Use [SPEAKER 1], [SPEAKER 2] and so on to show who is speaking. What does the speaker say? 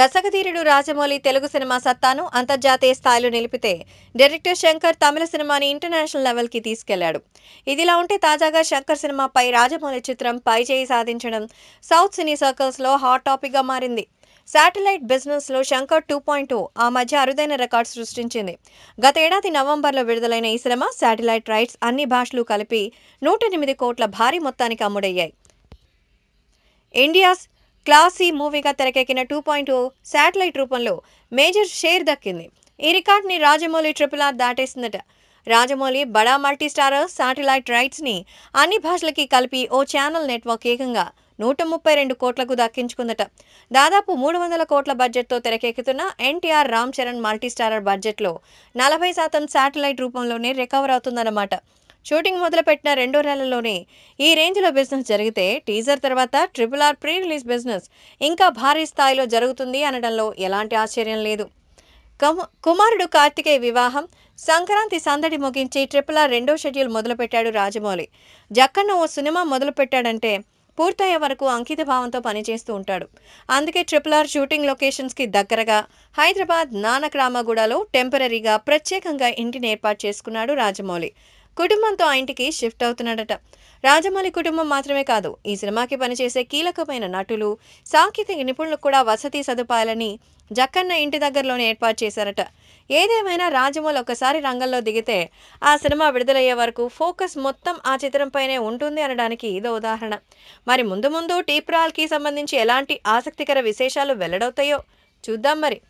[SPEAKER 1] దశకధీరుడు Rajamouli Telugu cinema సత్తాను అంతర్జాతీయ స్థాయిలో నిలిపితే డైరెక్టర్ శంకర్ తమిళ సినిమాని ఇంటర్నేషనల్ లెవెల్కి తీసుకెళ్ళాడు. ఇదిలా ఉంటే తాజాగా శంకర్ సినిమాపై రాజమౌళి చిత్రం పైచేయి సాధించడం సౌత్ సినీ సర్కిల్స్లో హాట్ టాపిక్గా మారింది. శాటిలైట్ బిజినెస్లో శంకర్ టూ పాయింట్ ఆ మధ్య అరుదైన రికార్డ్ సృష్టించింది. గత ఏడాది నవంబర్లో విడుదలైన ఈ సినిమా శాటిలైట్ రైట్స్ అన్ని భాషలు కలిపి నూట ఎనిమిది కోట్ల భారీ మొత్తానికి అమ్ముడయ్యాయి. ఇండియాస్ క్లాసీ మూవీగా తెరకెక్కిన టూ పాయింట్ శాటిలైట్ రూపంలో మేజర్ షేర్ దక్కింది. ఈ రికార్డ్ని రాజమౌళి ట్రిపుల్ ఆర్ దాటేసిందట. రాజమౌళి బడా మల్టీస్టారర్ శాటిలైట్ రైట్స్ని అన్ని భాషలకి కలిపి ఓ ఛానల్ నెట్వర్క్ ఏకంగా నూట ముప్పై రెండు కోట్లకు దక్కించుకుందట. దాదాపు మూడు వందల కోట్ల బడ్జెట్తో తెరకెక్కుతున్న ఎన్టీఆర్ రామ్ చరణ్ మల్టీస్టారర్ బడ్జెట్లో నలభై శాతం శాటిలైట్ రూపంలోనే రికవర్ అవుతుందన్నమాట. షూటింగ్ మొదలుపెట్టిన రెండో నెలలోనే ఈ రేంజ్లో బిజినెస్ జరిగితే టీజర్ తర్వాత triple R pre release business ఇంకా భారీ స్థాయిలో జరుగుతుంది అనడంలో ఎలాంటి ఆశ్చర్యం లేదు. కుమారుడు కార్తికేయ వివాహం సంక్రాంతి సందడి ముగించి ట్రిపుల్ ఆర్ రెండో షెడ్యూల్ మొదలుపెట్టాడు రాజమౌళి. జక్కన్న ఓ సినిమా మొదలుపెట్టాడంటే పూర్తయ్యే వరకు అంకిత భావంతో పనిచేస్తూ ఉంటాడు. అందుకే ట్రిపుల్ ఆర్ షూటింగ్ లొకేషన్స్కి దగ్గరగా హైదరాబాద్ నానక్ రామగూడలో టెంపరీగా ప్రత్యేకంగా ఇంటిని ఏర్పాటు చేసుకున్నాడు రాజమౌళి. కుటుంబంతో ఆ ఇంటికి షిఫ్ట్ అవుతున్నాడట. రాజమౌళి కుటుంబం మాత్రమే కాదు ఈ సినిమాకి పనిచేసే కీలకమైన నటులు సాంకేతిక నిపుణులకు కూడా వసతి సదుపాయాలని జక్కన్న ఇంటి దగ్గరలోనే ఏర్పాటు చేశారట. ఏదేమైనా రాజమౌళి ఒకసారి రంగంలో దిగితే ఆ సినిమా విడుదలయ్యే వరకు ఫోకస్ మొత్తం ఆ చిత్రంపైనే ఉంటుంది అనడానికి ఇదో ఉదాహరణ. మరి ముందు ముందు టీప్రాల్కి సంబంధించి ఎలాంటి ఆసక్తికర విశేషాలు వెల్లడవుతాయో చూద్దాం మరి.